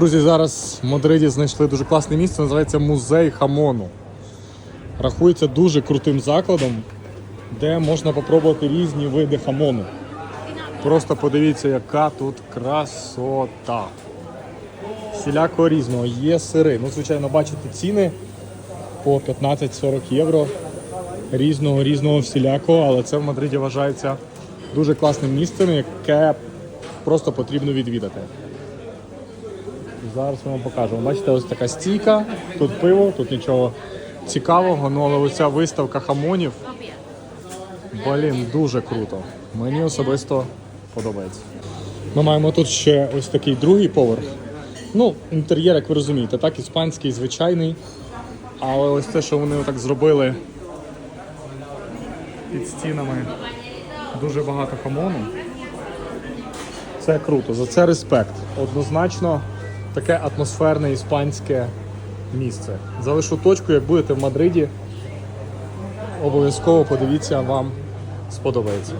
Друзі, зараз в Мадриді знайшли дуже класне місце, називається музей хамону. Рахується дуже крутим закладом, де можна попробувати різні види хамону. Просто подивіться, яка тут красота. Всілякого різного. Є сири. Ну, звичайно, бачите ціни по 15-40 євро. Різного, різного всілякого, але це в Мадриді вважається дуже класним місцем, яке просто потрібно відвідати. Зараз ми вам покажемо. Бачите, ось така стійка, тут пиво, тут нічого цікавого, ну але оця виставка хамонів. Блін, дуже круто. Мені особисто подобається. Ми маємо тут ще ось такий другий поверх. Ну, інтер'єр, як ви розумієте, так, іспанський, звичайний. Але ось те, що вони так зробили під стінами дуже багато хамону. Це круто, за це респект. Однозначно таке атмосферне іспанське місце. Залишу точку, як будете в Мадриді. Обов'язково подивіться, вам сподобається.